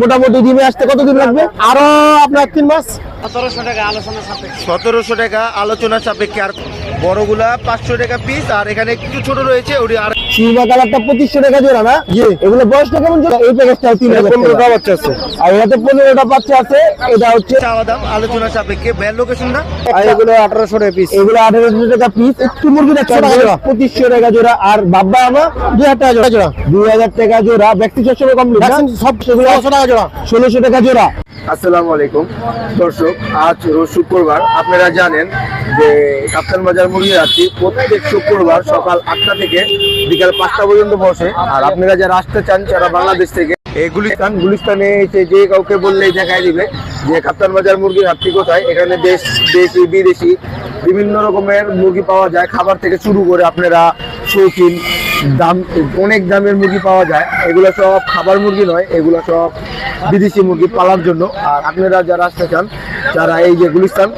মোটামুটি ডিমে আসতে কতদিন লাগবে? আরও আপনার তিন মাস? সতেরোশো টাকা আলোচনা সাপেক্ষে। আর বড়গুলা পাঁচশো টাকা পিস আর এখানে কিছু ছোট রয়েছে ওটি আর সিলভা কালারটা পঁচিশশো টাকা জোড়া না? জি। এগুলো বয়সটা কেমন জোড়া? এই প্যাকেজটা তিন হাজার পনেরোটা বাচ্চা আছে। আর এটাতে পনেরোটা বাচ্চা আছে এটা হচ্ছে চাওয়া দাম আলোচনা সাপেক্ষে ব্যান লোকেশন না? আর এগুলো আঠারোশো টাকা পিস এগুলো আঠারোশো টাকা পিস একটু পঁচিশশো টাকা জোড়া। আর বাব্বা আমার দুই হাজার টাকা জোড়া। দুই হাজার টাকা জোড়া। ব্যক্তি সবসময় কমপ্লিট সব সেগুলো টাকা জোড়া। ষোলোশো টাকা জোড়া। আসসালামু আলাইকুম। দর্শক, আজ রোজ শুক্রবার, আপনারা জানেন যে কাপ্তান বাজার মুরগি আছি প্রত্যেক শুক্রবার সকাল আটটা থেকে বিকাল পাঁচটা পর্যন্ত বসে। আর আপনারা যারা আসতে চান, যারা বাংলাদেশ থেকে এই গুলিস্তান, গুলিস্তানে এসে যে কাউকে বললেই দেখায় দিবে। যে কাপ্তান বাজার মুরগির হাটটি কোথায়? এখানে দেশ, দেশি, বিদেশি বিভিন্ন রকমের মুরগি পাওয়া যায়। খাবার থেকে শুরু করে আপনারা শৌখিন, দাম, অনেক দামের মুরগি পাওয়া যায়। এগুলো সব খাবার মুরগি নয়, এগুলো সব বিদেশি মুরগি পালার জন্য। আর আপনারা যারা আসতে চান, যারা এই যে গুলিস্তান,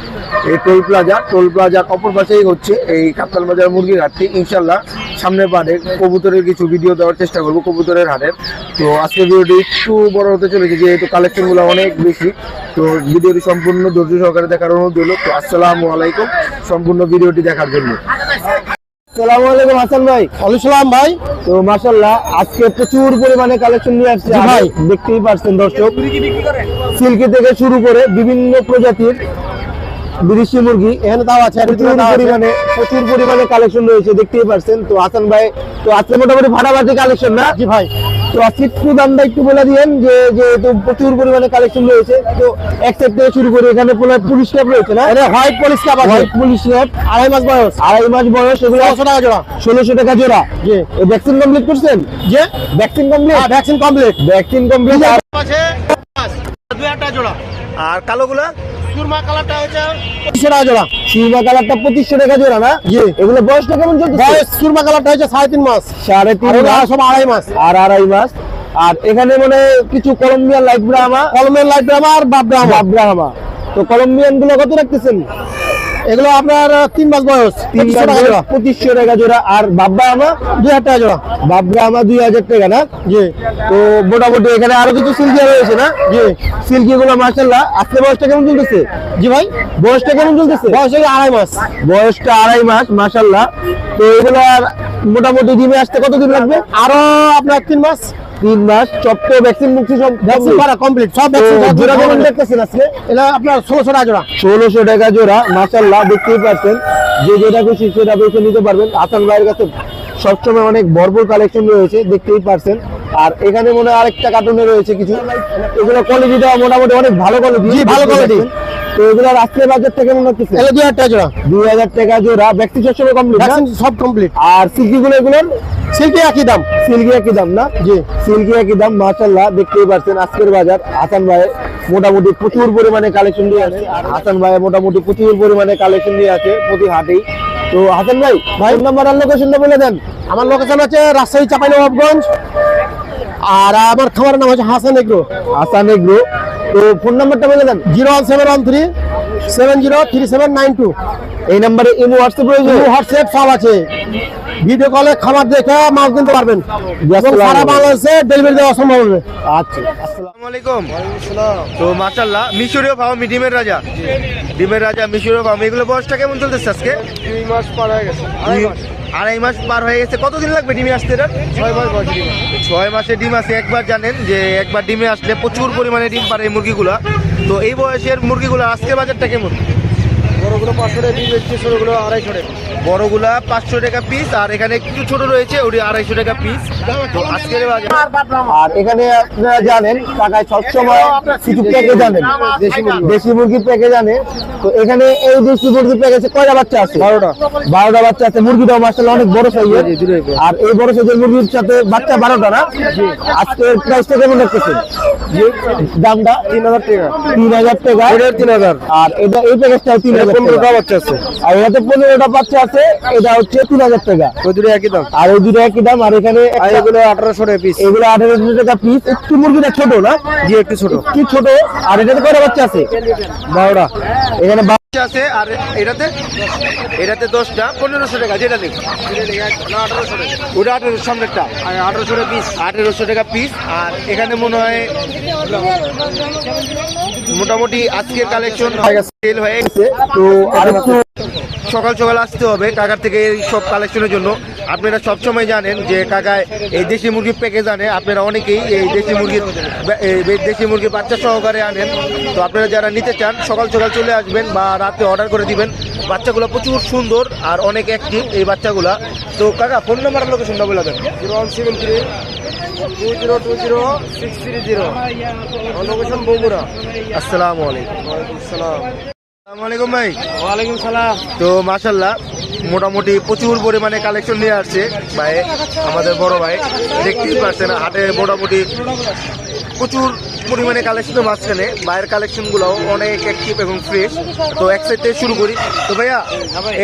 এই টোল প্লাজা টোল প্লাজা অপর পাশেই হচ্ছে এই কাপ্তান বাজার মুরগির হাটটি। ইনশাল্লাহ সামনে পারে কবুতরের কিছু ভিডিও দেওয়ার চেষ্টা করব কবুতরের হাটের। তো আজকে ভিডিওটি একটু বড় হতে চলেছে, যেহেতু কালেকশনগুলো অনেক বেশি। তো ভিডিওটি সম্পূর্ণ ধৈর্য সহকারে দেখার অনুরোধ হলো তো আসসালামু আলাইকুম। সম্পূর্ণ ভিডিওটি দেখার জন্য। সালামু আলাইকুম হাসান ভাই। আলুসালাম ভাই। তো আজকে প্রচুর পরিমাণে কালেকশন নিয়ে আসছে। ভাই। দেখতেই পারছেন দর্শক। সিল্কি থেকে শুরু করে বিভিন্ন প্রজাতির বিদেশি মুরগি এখানে দাও আছে প্রচুর পরিমাণে প্রচুর পরিমাণে কালেকশন রয়েছে দেখতেই পারছেন। তো হাসান ভাই তো আজকে মোটামুটি ফাটাফাটি কালেকশন না? জি ভাই। তো একটু দামটা একটু বলে দিয়েন যে যেহেতু প্রচুর পরিমাণে কালেকশন রয়েছে তো এক সেট থেকে শুরু করে এখানে পুলিশ ক্যাপ রয়েছে না? এটা হোয়াইট পুলিশ কাপ আছে। হোয়াইট পুলিশ ক্যাপ আড়াই মাস বয়স। আড়াই মাস বয়স এগুলো ষোলোশো টাকা জোড়া। ষোলোশো টাকা জোড়া। জি। ভ্যাকসিন কমপ্লিট করছেন? যে vaccine complete vaccine complete vaccine complete আছে দুই একটা জোড়া। আর কালোগুলা? সুরমা কালারটা হচ্ছে টাকা জোড়া সিলভা কালারটা পঁচিশশো টাকা জোড়া না? জি। এগুলো বয়সটা কেমন চলছে বয়স সুরমা কালারটা হচ্ছে সাড়ে তিন মাস। সাড়ে তিন মাস। সব আড়াই মাস। আর আড়াই মাস। আর এখানে মানে কিছু কলম্বিয়ান লাইট ব্রাহ্মা লাইট ড্রামা আর বাপ ড্রামা তো কলম্বিয়ানগুলো কত রাখতেছেন? এগুলো আপনার তিন মাস বয়স। তিন জোড়া। পঁচিশশো টাকা জোড়া। আর বাব্বা আমা? দুই হাজার টাকা জোড়া। বাব্বা আমা দুই হাজার টাকা না? জি। তো মোটামুটি এখানে আরও কিছু সিল্কি রয়েছে না? জি। সিল্কি গুলো মার্শাল্লাহ আজকে বয়সটা কেমন চলতেছে? জি ভাই? বয়সটা কেমন চলতেছে? বয়সটা আড়াই মাস। বয়সটা আড়াই মাস মাসাল্লাহ তো এগুলো মোটামুটি ডিমে আসতে কতদিন লাগবে? আরও আপনার তিন মাস। তিন মাস ভ্যাকসিন মুক্তি সব ভ্যাকসিন করা কমপ্লিট সব ভ্যাকসিন জোড়া দেখতেছেন আজকে। এটা আপনার ষোলোশো টাকা জোড়া। ষোলোশো টাকা জোড়া মাসাল্লাহ দেখতেই পাচ্ছেন। যে যেটা খুশি সেটা বেছে নিতে পারবেন। আসান ভাইয়ের কাছে সবসময় অনেক ভরপুর কালেকশন রয়েছে দেখতেই পারছেন আর এখানে মনে হয় আরেকটা কার্টুনে রয়েছে কিছু। এগুলো কোয়ালিটিটা মোটামুটি অনেক ভালো কোয়ালিটি ভালো quality। তো এগুলো রাত্রে বাজারটা কেমন লাগতেছে এগুলো দুই হাজার টাকা জোড়া। দুই হাজার টাকা জোড়া। ব্যক্তি সবসময় কমপ্লিট সব কমপ্লিট আর সিল্কি এগুলোর? সিল্কি একই দাম। সিল্কি একই দাম না? জি। সিল্কি একই দাম মাশাল্লাহ দেখতেই পাচ্ছেন আজকের বাজার। হাসান ভাইয়ের মোটামুটি প্রচুর পরিমাণে কালেকশন দিয়ে আছে আর হাসান ভাইয়ের মোটামুটি প্রচুর পরিমাণে কালেকশন দিয়ে আছে প্রতি হাটেই। তো হাসান ভাই ভাই। নাম্বার আর লোকেশনটা বলে দেন। আমার লোকেশন আছে রাজশাহী চাপাই নবাবগঞ্জ আর আমার খামারের নাম হচ্ছে হাসান এগ্রো। হাসান এগ্রো। তো ফোন নাম্বারটা বলে দেন। Zero one seven one three seven zero three seven nine two. এই নাম্বারে ইমো হোয়াটসঅ্যাপ রয়েছে? হোয়াটসঅ্যাপ সব আছে। ভিডিও কলে খাবার দেখে মাল কিনতে পারবেন। সারা বাংলাদেশে ডেলিভারি দেওয়া সম্ভব হবে। আচ্ছা আসসালামু। আলাইকুম তো মাশাল্লাহ মিশরীয় ফার্ম ডিমের রাজা। ডিমের রাজা মিশরীয় ফার্ম এগুলো বয়সটা কেমন চলতেছে আজকে? দুই মাস পার হয়ে গেছে। দুই- আড়াই মাস পার হয়ে গেছে। কতদিন লাগবে ডিমে আসতে এটা? ছয় মাস ছয় মাসে ডিম আছে একবার জানেন যে একবার ডিমে আসলে প্রচুর পরিমাণে ডিম পারে এই মুরগিগুলো। তো এই বয়সের মুরগিগুলো আজকে বাজারটা কেমন? বড়গুলো পাঁচশো টাকা ডিম বেচছে ছোটোগুলো আড়াইশো টাকা। বড়গুলা পাঁচশো টাকা পিস আর এখানে কিছু ছোট রয়েছে ওটি আড়াইশো টাকা পিস তো আজকের বাজার আর এখানে আপনারা জানেন টাকায় সবসময় কিছু প্যাকেজ জানেন দেশি মুরগি। দেশি মুরগি প্যাকেজ জানে তো এখানে এই দেশি মুরগি প্যাকেজে কয়টা বাচ্চা আছে? বারোটা। বারোটা বাচ্চা আছে। মুরগিটাও মাসাল্লাহ অনেক বড় সাইজের আর এই বড় সাইজের মুরগির সাথে বাচ্চা বারোটা না? আজকে প্রাইসটা কেমন রাখতেছেন দামটা? তিন হাজার টাকা। তিন হাজার টাকা। তিন হাজার। আর এটা এই প্যাকেজটা তিন হাজার পনেরোটা বাচ্চা আছে। আর এটাতে পনেরোটা বাচ্চা আছে এটা হচ্ছে তিন হাজার টাকা। ওই দুটো একই দাম? আর ওই দুটো একই দাম আর এখানে এগুলো আঠারোশো টাকা পিস এগুলো আঠারোশো টাকা পিস একটু মুরগিটা ছোট না? জি একটু ছোট। কি ছোট। আর এটাতে কয়টা বাচ্চা আছে? বারোটা। এখানে বা- আছে আর এটাতে? এটাতে দশটা পনেরোশো টাকা যেটা নেই। ওটা আঠেরোশো সামনেরটা। আঠেরোশো টাকা পিস আঠেরোশো টাকা পিস আর এখানে মনে হয় মোটামুটি আজকের কালেকশন সেল হয়ে গেছে। তো আরেকটু সকাল সকাল আসতে হবে কাকার থেকে এই সব কালেকশনের জন্য। আপনারা সবসময় জানেন যে কাকায় এই দেশি মুরগির প্যাকেজ আনে। আপনারা অনেকেই এই দেশি মুরগির এই দেশি মুরগির বাচ্চা সহকারে আনেন। তো আপনারা যারা নিতে চান সকাল সকাল চলে আসবেন বা রাতে অর্ডার করে দিবেন। বাচ্চাগুলো প্রচুর সুন্দর আর অনেক অ্যাক্টিভ এই বাচ্চাগুলা। তো কাকা ফোন নাম্বার আর লোকেশনটা বলে দেন। Zero one seven three two zero two zero six three zero. Location Bogura. আসসালামু আলাইকুম। সালাম আসসালামু। আলাইকুম ভাই। ওয়ালাইকুম সালাম। তো মাশাল্লাহ মোটামুটি প্রচুর পরিমাণে কালেকশন নিয়ে আসছে। ভাই আমাদের বড় ভাই দেখতেই পাচ্ছেন হাটে মোটামুটি প্রচুর পরিমাণে কালেকশনের মাঝখানে। বাইরের কালেকশনগুলোও অনেক অ্যাক্টিভ এবং ফ্রেশ তো এক সাইড থেকে শুরু করি। তো ভাইয়া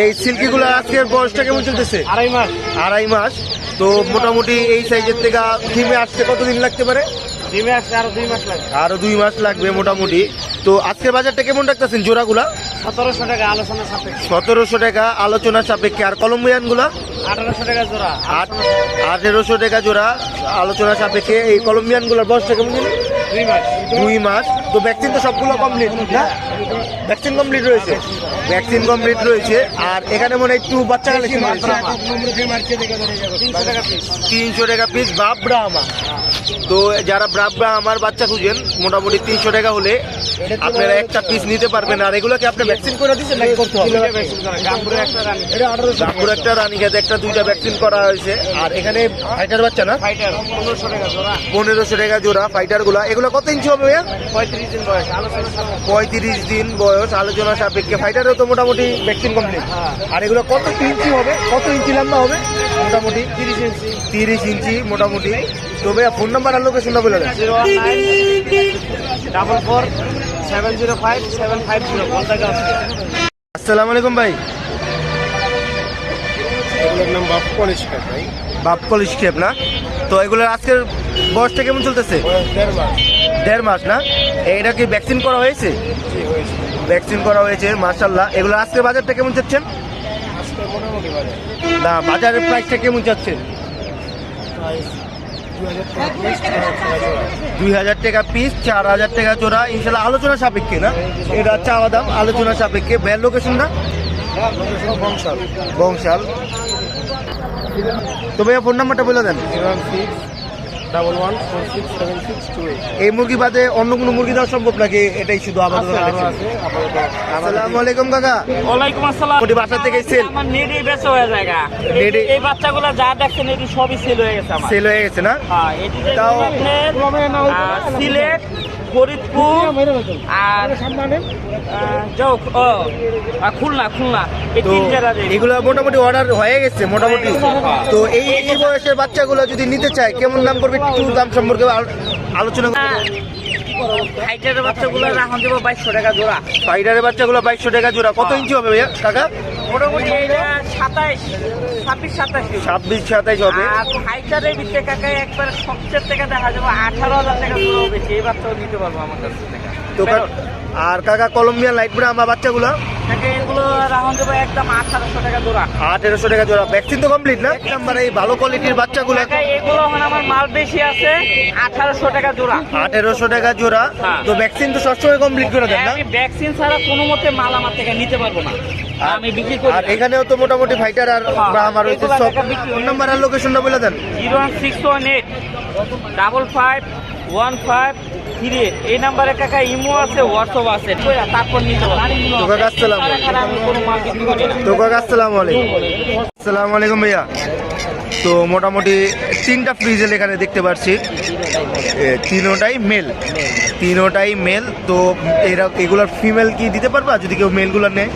এই সিল্কিগুলো আজকের বয়সটা কেমন চলতেছে? আড়াই মাস। আড়াই মাস। তো মোটামুটি এই সাইজের থেকে থিমে আসতে কতদিন লাগতে পারে? আরও দুই মাস লাগবে। আরও দুই মাস লাগবে মোটামুটি। তো আজকের বাজারটা কেমন রাখতেছেন জোড়াগুলা? সতেরোশো টাকা আলোচনা সাপেক্ষে। সতেরোশো টাকা আলোচনা সাপেক্ষে। আর কলম্বিয়ানগুলা আঠারোশো টাকা জোড়া। আঠেরোশো টাকা জোড়া আলোচনা সাপেক্ষে। এই কলম্বিয়ানগুলার বয়সটা কেমন? দুই মাস। দুই মাস। তো ভ্যাকসিন তো সবগুলো কমপ্লিট না? ভ্যাকসিন কমপ্লিট রয়েছে। ভ্যাকসিন কমপ্লিট রয়েছে। আর এখানে মনে হয় একটু বাচ্চা কালেকশন তিনশো টাকা পিস বাবরা আমার তো যারা ব্রাবরা আমার বাচ্চা খুঁজেন মোটামুটি তিনশো টাকা হলে আপনারা একটা পিস নিতে পারবেন। আর এগুলো কি আপনি ভ্যাকসিন করে দিচ্ছেন নাকি করতে হবে? একটা রানি। জাম্বুর একটা একটা দুইটা ভ্যাকসিন করা হয়েছে। আর এখানে ফাইটার বাচ্চা না? ফাইটার পনেরোশো টাকা জোড়া। পনেরোশো টাকা জোড়া ফাইটারগুলা। এগুলো কত ইঞ্চি হবে? ভাইয়া পঁয়ত্রিশ দিন বয়স আলোচনা পঁয়ত্রিশ দিন বয়স আলোচনা সাপেক্ষে। ফাইটারও তো মোটামুটি ভ্যাকসিন কমপ্লিট আর এগুলো কত ইঞ্চি হবে? কত ইঞ্চি লম্বা হবে? মোটামুটি। তিরিশ ইঞ্চি। তিরিশ ইঞ্চি মোটামুটি। তো ভাইয়া ফোন নাম্বার আর লোকেশনটা বলে দেন। Double four seven zero five seven five zero. আসসালামু আলাইকুম ভাই। এগুলোর নাম বাপ পলিশ ভাই। বাপ কলিশ খেপ না? তো এগুলোর আজকের বয়সটা কেমন চলতেছে? দেড় মাস। দেড় মাস না? এটা কি ভ্যাকসিন করা হয়েছে? ভ্যাকসিন করা হয়েছে মার্শাল্লাহ এগুলো আজকের বাজারটা কেমন চাচ্ছেন আজকে না বাজারের প্রাইসটা কেমন চাচ্ছেন দুই হাজার টাকা পিস চার হাজার টাকা জোড়া। হাজার ইনশাল্লাহ আলোচনা সাপেক্ষে না? এটা চাওয়া দাম আলোচনা সাপেক্ষে। লোকেশনটা লোকেশন বংশাল। বংশাল। তো ভাইয়া ফোন নাম্বারটা বলে দেন। Double one four six seven six two এই মুরগি বাদে অন্য কোনো মুরগি দেওয়া সম্ভব নাকি? এটাই শুধু আপাতত আসসালামু আলাইকুম কাকা। ওয়ালাইকুম আসসালাম। বাসা থেকে সেল আমার নেডি বেচা হয়ে যায়। এই বাচ্চাগুলো যা দেখছেন এটি সবই সেল হয়ে গেছে আমার। সেল হয়ে গেছে না? হ্যাঁ এটি তাও- সিলেট ফরিদপুর আর খুলনা খুলনা। এই তিন এগুলো মোটামুটি অর্ডার হয়ে গেছে মোটামুটি। তো এই এই বয়সের বাচ্চাগুলো যদি নিতে চায় কেমন দাম করবে একটু দাম সম্পর্কে আল- আলোচনা। হাইটের বাচ্চাগুলো এখন দেবো বাইশশো টাকা জোড়া। ফাইডারের বাচ্চাগুলো বাইশশো টাকা জোড়া। কত ইঞ্চি হবে ভাইয়া? কাকা মোটামুটি সাতাইশ ছাব্বিশ সাতাইশ। ছাব্বিশ সাতাইশ হবে। আর হাইটারের ভিতরে কাকা একবার সবচেয়ে টাকা দেখা যাবে আঠারো হাজার টাকা বেশি এই বাচ্চাও নিতে পারব আমার কাছ থেকে। তো আর কাকা কলম্বিয়ান লাইট ব্রা আমার বাচ্চাগুলো? এগুলো দেবো একদম আঠারোশো টাকা জোড়া। আঠেরোশো টাকা জোড়া। ভ্যাকসিন তো কমপ্লিট না? এই ভালো কোয়ালিটির বাচ্চাগুলো এগুলো আমার মাল বেশি আছে আঠারোশো টাকা জোড়া। আঠেরোশো টাকা জোড়া। হ্যাঁ। তো ভ্যাকসিন তো সবসময় কমপ্লিট করে দেন না? ভ্যাকসিন ছাড়া কোনো মতে মাল আমার থেকে নিতে পারব না। আমি বিক্রি করি আর এখানেও তো মোটামুটি ফাইটার আর হ্যাঁ, ব্রাহ্মা রয়েছে সব ফোন নাম্বার আর লোকেশনটা বলে দেন। Zero one six one eight double five one five three eight এই নাম্বারে কাকা ইমো আছে হোয়াটসঅ্যাপ আছে তারপর নিতে তো কাকা আসসালামু তো কাকা আসসালামু আলাইকুম। আসসালামু আলাইকুম ভাইয়া। তো মোটামুটি তিনটা ফ্রিজেল এখানে দেখতে পাচ্ছি তিনোটাই মেল তিনোটাই মেল তো এরা এগুলার ফিমেল কি দিতে পারবা? যদি কেউ মেলগুলো নেয়।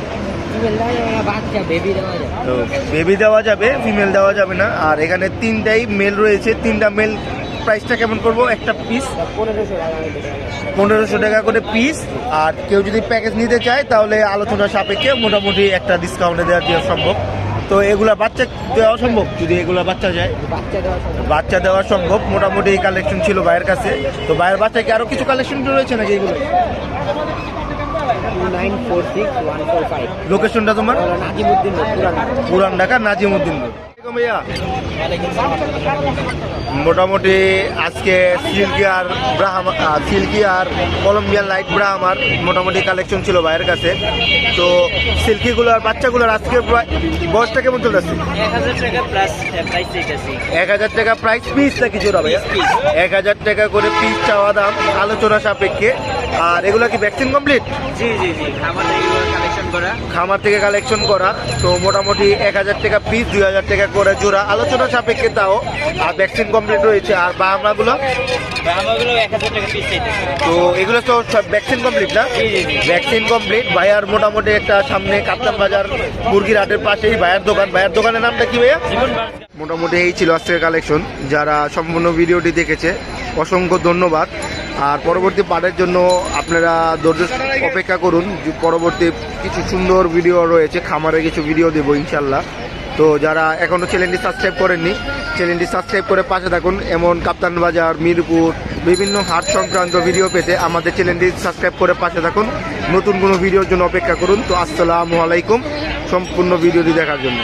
তো বেবি দেওয়া যাবে ফিমেল দেওয়া যাবে না। আর এখানে তিনটাই মেল রয়েছে তিনটা মেল প্রাইসটা কেমন করব? একটা পিস পনেরোশো টাকা করে পিস আর কেউ যদি প্যাকেজ নিতে চায় তাহলে আলোচনা সাপেক্ষে মোটামুটি একটা ডিসকাউন্টে দেওয়া দেওয়া সম্ভব। তো এগুলা বাচ্চা দেওয়া সম্ভব? যদি এগুলা বাচ্চা যায়। বাচ্চা দেওয়া সম্ভব। মোটামুটি কালেকশন ছিল ভাইয়ের কাছে। তো ভাইয়ের বাচ্চা কি আরও কিছু কালেকশন রয়েছে নাকি এগুলো? লোকেশনটা তোমার পুরান ঢাকা নাজিমুদ্দিন ভাইয়া মোটামুটি আজকে সিল্কি আর ব্রাহাম সিল্কি আর কলম্বিয়ান লাইট ব্রাহামার মোটামুটি কালেকশন ছিল ভাইয়ের কাছে তো সিল্কিগুলো আর বাচ্চাগুলোর প্রায় বয়সটা কেমন চলতেছে এক হাজার টাকা প্রাইস চাইতেছি এক হাজার টাকা প্রাইস পিস নাকি জোড়া ভাইয়া এক হাজার টাকা করে পিস চাওয়া দাম আলোচনা সাপেক্ষে আর এগুলো কি ভ্যাকসিন কমপ্লিট জি জি জি আমাদের কালেকশন করা। খামার থেকে কালেকশন করা। তো মোটামুটি এক হাজার টাকা পিস দুই হাজার টাকা করে জোড়া। আলোচনা সাপেক্ষে তাও আর ভ্যাকসিন কমপ্লিট রয়েছে। আর বাহামাগুলো তো এগুলো তো সব ভ্যাকসিন কমপ্লিট না। ভ্যাকসিন কমপ্লিট ভাইয়ার মোটামুটি একটা সামনে কাপ্তান বাজার মুরগির হাটের পাশেই ভাইয়ার দোকান। ভাইয়ার দোকানের নামটা কি ভাইয়া? মোটামুটি এই ছিল আজকের কালেকশন যারা সম্পূর্ণ ভিডিওটি দেখেছে অসংখ্য ধন্যবাদ। আর পরবর্তী পার্টের জন্য আপনারা ধৈর্য অপেক্ষা করুন। পরবর্তী কিছু সুন্দর ভিডিও রয়েছে খামারে কিছু ভিডিও দেবো ইনশাল্লাহ তো যারা এখনও চ্যানেলটি সাবস্ক্রাইব করেননি চ্যানেলটি সাবস্ক্রাইব করে পাশে থাকুন। এমন কাপ্তান বাজার, মিরপুর, বিভিন্ন হাট সংক্রান্ত ভিডিও পেতে আমাদের চ্যানেলটি সাবস্ক্রাইব করে পাশে থাকুন। নতুন কোনো ভিডিওর জন্য অপেক্ষা করুন। তো আসসালামু আলাইকুম। সম্পূর্ণ ভিডিওটি দেখার জন্য।